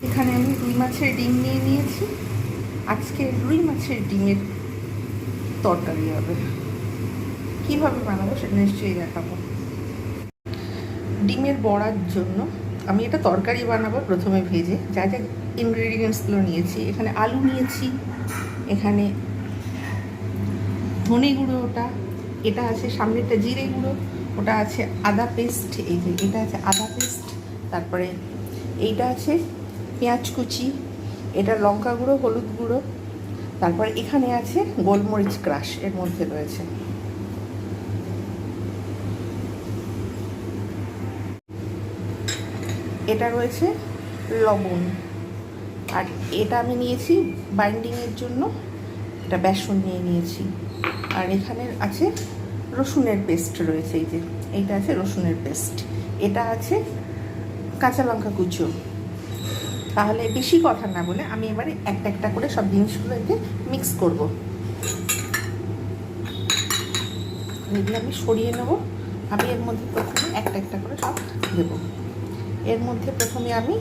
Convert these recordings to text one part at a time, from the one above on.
এখানে আমি রুই মাছের ডিম নিয়ে নিয়েছি। আজকে রুই মাছের ডিমের তরকারি হবে। কীভাবে বানাবো সেটা নিশ্চয়ই দেখাবো। ডিমের বড়ার জন্য আমি এটা তরকারি বানাবো প্রথমে ভেজে। যা যা ইনগ্রেডিয়েন্টসগুলো নিয়েছি। এখানে আলু নিয়েছি। এখানে ধনে গুঁড়ো ওটা। এটা আছে সামনেরটা জিরে গুঁড়ো। ওটা আছে আদা পেস্ট এই যে এটা আছে আদা পেস্ট তারপরে এইটা আছে পেঁয়াজ কুচি, এটা লঙ্কা গুঁড়ো, হলুদ গুঁড়ো, তারপর এখানে আছে গোলমরিচ ক্রাশ এর মধ্যে রয়েছে। এটা রয়েছে লবণ। আর এটা আমি নিয়েছি বাইন্ডিংয়ের জন্য, এটা বেসন নিয়ে নিয়েছি। আর এখানে আছে রসুনের পেস্ট রয়েছে, এই যে, এইটা আছে রসুনের পেস্ট এটা আছে কাঁচা লঙ্কা কুচো। তাহলে বেশি কথা না বলে আমি এবারে একটা একটা করে সব জিনিসগুলো এতে মিক্স করব। এগুলো আমি সরিয়ে নেব। আমি এর মধ্যে প্রথমে একটা একটা করে সব দেব। এর মধ্যে প্রথমে আমি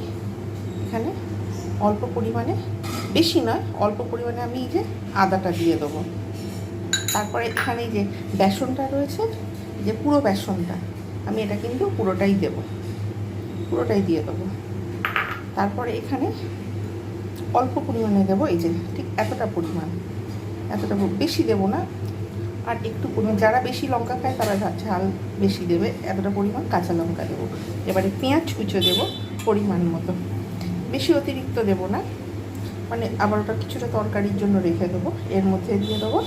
এখানে অল্প পরিমাণে, বেশি নয়, অল্প পরিমাণে আমি এই যে আদাটা দিয়ে দেবো। তারপরে এখানে যে বেসনটা রয়েছে যে পুরো বেসনটা, আমি এটা কিন্তু পুরোটাই দেব। পুরোটাই দিয়ে দেবো। তারপরে এখানে অল্প পরিমাণে দেবো, এই যে ঠিক এতটা পরিমাণ। এতটা বেশি দেবো না। আর একটু পরিমাণ, যারা বেশি লঙ্কা খায় তারা ঝাল বেশি দেবে। এতটা পরিমাণ কাঁচা লঙ্কা দেবো। এবারে পেঁয়াজ কুচো দেবো পরিমাণ মতো। বেশি অতিরিক্ত দেবো না। মানে আবার ওটা কিছুটা তরকারির জন্য রেখে দেবো। এর মধ্যে দিয়ে দেবো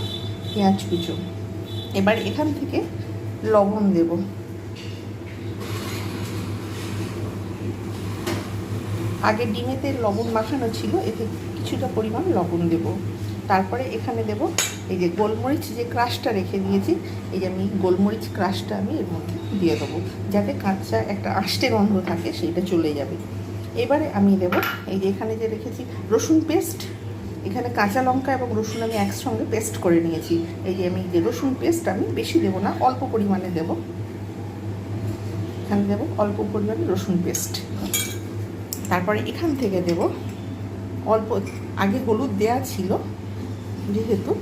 পেঁয়াজ কুচো। এবার এখান থেকে লবণ দেবো। আগে ডিমেতে লবণ মাখানো ছিল, এতে কিছুটা পরিমাণ লবণ দেব। তারপরে এখানে দেব এই যে গোলমরিচ যে ক্রাশটা রেখে দিয়েছি, এই যে আমি গোলমরিচ ক্রাশটা আমি এর মধ্যে দিয়ে দেবো, যাতে কাঁচা একটা আষ্টে গন্ধ থাকে, সেইটা চলে যাবে। এবারে আমি দেব এই যে এখানে যে রেখেছি রসুন পেস্ট। এখানে কাঁচা লঙ্কা এবং রসুন আমি একসঙ্গে পেস্ট করে নিয়েছি। এই যে আমি যে রসুন পেস্ট আমি বেশি দেবো না, অল্প পরিমাণে দেব। এখানে দেবো অল্প পরিমাণে রসুন পেস্ট। তারপরে এখান থেকে দেব। অল্প, আগে হলুদ দেয়া ছিল যেহেতু,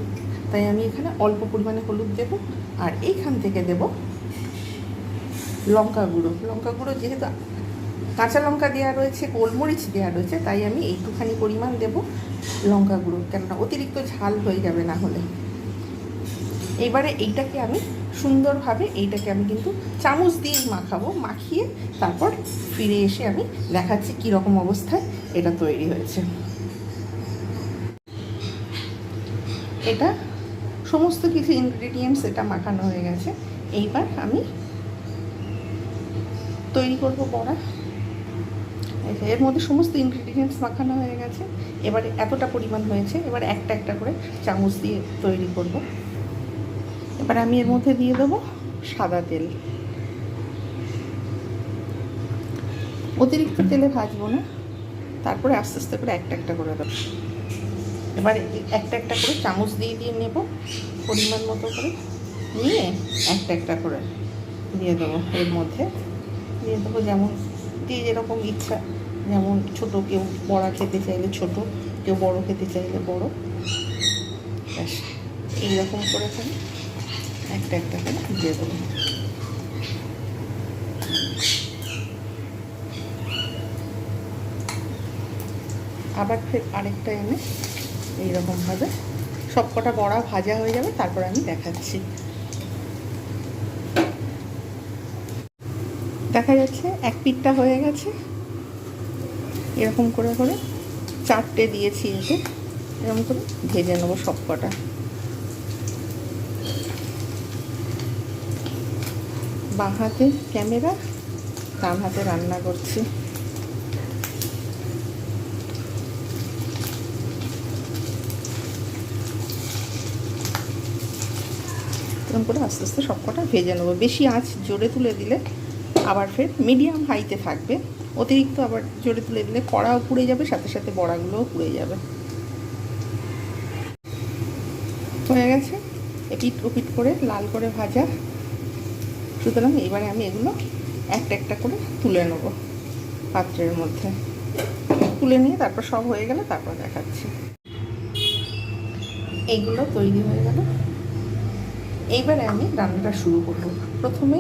তাই আমি এখানে অল্প পরিমাণে হলুদ দেব। আর এইখান থেকে দেব লঙ্কা গুঁড়ো। লঙ্কা গুঁড়ো যেহেতু কাঁচা লঙ্কা দেওয়া রয়েছে, গোলমরিচ দেওয়া রয়েছে, তাই আমি একটুখানি পরিমাণ দেব লঙ্কা গুঁড়ো। কেননা অতিরিক্ত ঝাল হয়ে যাবে না হলে। এবারে এইটাকে আমি সুন্দরভাবে এইটাকে আমি কিন্তু চামচ দিয়ে মাখাবো, মাখিয়ে তারপর ফিরে এসে আমি দেখাচ্ছি কীরকম অবস্থায় এটা তৈরি হয়েছে। এটা সমস্ত কিছু ইনগ্রিডিয়েন্টস এটা মাখানো হয়ে গেছে। এইবার আমি তৈরি করব বড়া। এর মধ্যে সমস্ত ইনগ্রিডিয়েন্টস মাখানো হয়ে গেছে। এবারে এতটা পরিমাণ হয়েছে, এবার একটা একটা করে চামচ দিয়ে তৈরি করব। এবার আমি এর মধ্যে দিয়ে দেবো সাদা তেল। অতিরিক্ত তেলে ভাজবো না। তারপরে আস্তে আস্তে করে একটা একটা করে দেবো। এবার একটা একটা করে চামচ দিয়ে দিয়ে নেব পরিমাণ মতো করে। নিয়ে একটা একটা করে দিয়ে দেবো এর মধ্যে। দিয়ে দেবো যেমন দিয়ে যেরকম ইচ্ছা যেমন ছোট কেউ বড়া খেতে চাইলে ছোট কেউ বড় খেতে চাইলে বড়। ব্যাস এইরকম করে খালি একটা একটা করে দিয়ে দেবো। আবার ফের আরেকটা এনে এইরকমভাবে সব কটা বড়া ভাজা হয়ে যাবে, তারপর আমি দেখাচ্ছি। দেখা যাচ্ছে এক পিঠটা হয়ে গেছে। এরকম করে করে চারটে দিয়েছি এতে এরকম করে ভেজে নেব সব কটা বাঁ হাতে ক্যামেরা, ডান হাতে রান্না করছি। এরকম করে আস্তে আস্তে সব কটা ভেজে নেব। বেশি আঁচ জোরে তুলে দিলে আবার ফের মিডিয়াম হাইতে থাকবে। অতিরিক্ত আবার জোরে তুলে দিলে কড়াও পুড়ে যাবে, সাথে সাথে বড়াগুলোও পুড়ে যাবে। হয়ে গেছে। এপিট ওপিট করে লাল করে ভাজা। সুতরাং এবারে আমি এগুলো একটা একটা করে তুলে নেব পাত্রের মধ্যে। তুলে নিয়ে তারপর সব হয়ে গেলে তারপর দেখাচ্ছি। এইগুলো তৈরি হয়ে গেল। এইবারে আমি রান্নাটা শুরু করব। প্রথমে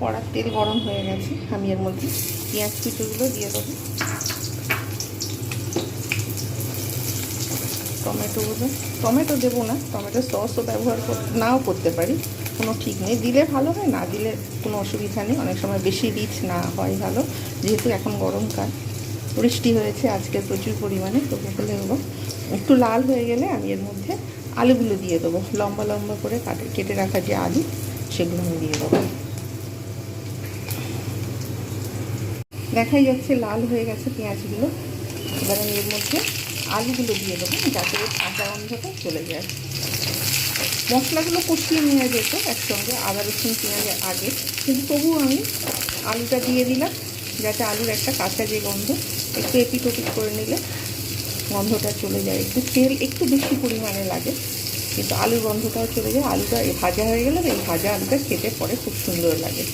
কড়ার তেল গরম হয়ে গেছে। আমি এর মধ্যে পেঁয়াজ কুচোগুলো দিয়ে দেবো। টমেটোগুলো টমেটো দেবো না, টমেটো সসও ব্যবহার নাও করতে পারি। কোনো ঠিক নেই। দিলে ভালো হয়, না দিলে কোনো অসুবিধা নেই। অনেক সময় বেশি রিচ না হয় ভালো। যেহেতু এখন গরমকাল, বৃষ্টি হয়েছে আজকে প্রচুর পরিমাণে তবু হলে হলো একটু লাল হয়ে গেলে আমি এর মধ্যে আলুগুলো দিয়ে দেবো। লম্বা লম্বা করে কাটে, কেটে রাখা যে আলু, সেগুলো আমি দিয়ে দেবো। দেখাই যাচ্ছে লাল হয়ে গেছে পেঁয়াজগুলো। এবার আমি এর মধ্যে আলুগুলো দিয়ে দেবো, যাতে কাঁচা গন্ধটা চলে যায়। মশলাগুলো কষিয়ে নিয়ে যেত একসঙ্গে, আদা, রসুন, পেঁয়াজ আগে। কিন্তু তবুও আমি আলুটা দিয়ে দিলাম, যাতে আলুর একটা কাঁচা যে গন্ধ, একটু এপিট ওপিট করে নিলে গন্ধটা চলে যায়। একটু তেল একটু বেশি পরিমাণে লাগে, কিন্তু আলুর গন্ধটাও চলে যায়। আলুটা ভাজা হয়ে গেলে, এই ভাজা আলুটা খেতে পরে খুব সুন্দর লাগে।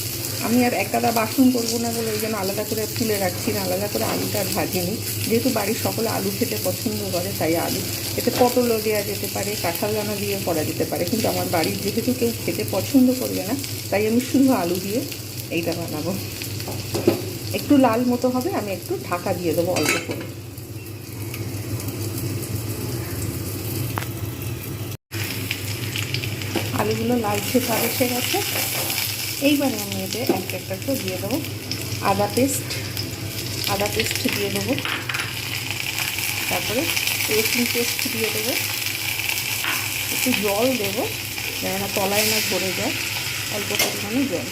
আমি আর একগাদা বাসন করব না বলে ওই জন্য আলাদা করে তুলে রাখছি না, আলাদা করে আলুটা ভাজিনি। যেহেতু বাড়ির সকলে আলু খেতে পছন্দ করে, তাই আলু, এতে পটলও দেওয়া যেতে পারে, কাঁঠাল দানা দিয়ে করা যেতে পারে, কিন্তু আমার বাড়ির যেহেতু কেউ খেতে পছন্দ করবে না, তাই আমি শুধু আলু দিয়ে এইটা বানাবো। একটু লাল মতো হবে, আমি একটু ঢাকা দিয়ে দেবো অল্প করে। আলুগুলো লালচে কাল এসে গেছে। এইবারে আমি এতে একটা একটা করে দিয়ে দেবো। আদা পেস্ট আদা পেস্ট দিয়ে দেবো। তারপরে রসুন পেস্ট দিয়ে দেবো। একটু জল দেবো, যেন না তলায় না ভরে যায়, অল্প পরিমাণে জল।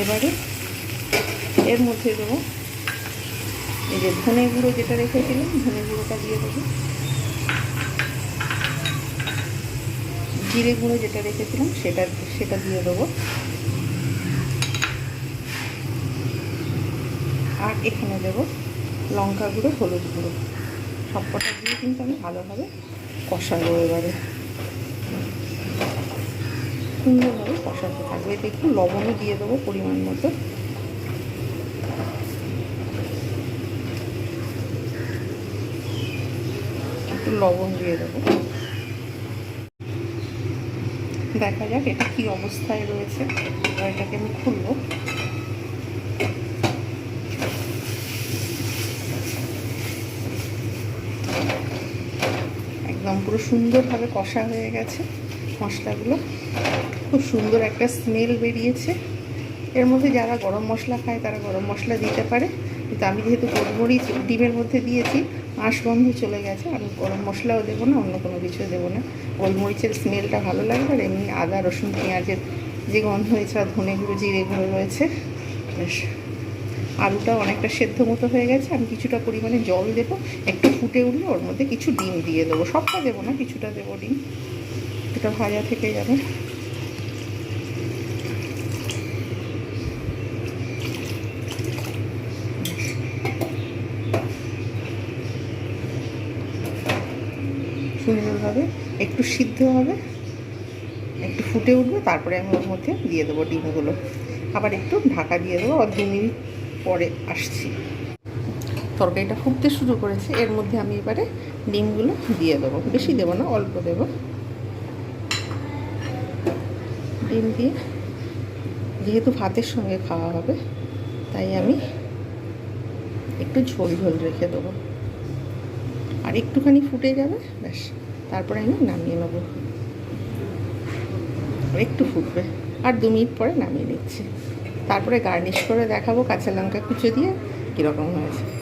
এবারে এর মধ্যে দেবো এই যে ধনে গুঁড়ো যেটা রেখেছিলাম, ধনে গুঁড়োটা দিয়ে দেবো। জিরে গুঁড়ো যেটা রেখেছিলাম, সেটা সেটা দিয়ে দেবো। আর এখানে দেবো লঙ্কা গুঁড়ো, হলুদ গুঁড়ো। সবকটা দিয়ে কিন্তু আমি ভালোভাবে কষাবো এবারে। সুন্দরভাবে কষাতে থাকবে। এতে একটু লবণও দিয়ে দেবো পরিমাণ মতো। একটু লবণ দিয়ে দেবো। দেখা যাক এটা কি অবস্থায় রয়েছে। এটাকে আমি খুলবো। একদম পুরো সুন্দরভাবে কষা হয়ে গেছে মশলাগুলো। খুব সুন্দর একটা স্মেল বেরিয়েছে। এর মধ্যে যারা গরম মশলা খায় তারা গরম মশলা দিতে পারে। কিন্তু আমি যেহেতু গোলমরিচ ডিমের মধ্যে দিয়েছি আঁশ গন্ধ চলে গেছে আমি গরম মশলাও দেবো না, অন্য কোনো কিছু দেবো না। গোলমরিচের স্মেলটা ভালো লাগবে, আর এমনি আদা, রসুন, পেঁয়াজের যে গন্ধ এছাড়া ধনে গুঁড়ো জিরে গুঁড়ো রয়েছে, বেশ। আলুটাও অনেকটা সেদ্ধ মতো হয়ে গেছে, আমি কিছুটা পরিমাণে জল দেবো, একটু ফুটে উঠলে ওর মধ্যে কিছু ডিম দিয়ে দেবো। সবটা দেবো না, কিছুটা দেবো ডিম। এটা ভাজা থেকে যাবে সুন্দরভাবে একটু সিদ্ধ হবে। একটু ফুটে উঠবে, তারপরে আমি ওর মধ্যে দিয়ে দেবো ডিমগুলো। আবার একটু ঢাকা দিয়ে দেবো আর দু মিনিট পরে আসছি। তরকারিটা ফুটতে শুরু করেছে, এর মধ্যে আমি এবারে ডিমগুলো দিয়ে দেবো। বেশি দেবো না, অল্প দেবো। ডিম দিয়ে যেহেতু ভাতের সঙ্গে খাওয়া হবে, তাই আমি একটু ঝোল ঝোল রেখে দেবো। আর একটুখানি ফুটে যাবে ব্যাস। তারপরে আমি নামিয়ে নেব। একটু ফুটবে। আর দু মিনিট পরে নামিয়ে নিচ্ছি। তারপরে গার্নিশ করে দেখাবো কাঁচা লঙ্কা কুচো দিয়ে কীরকম হয়েছে।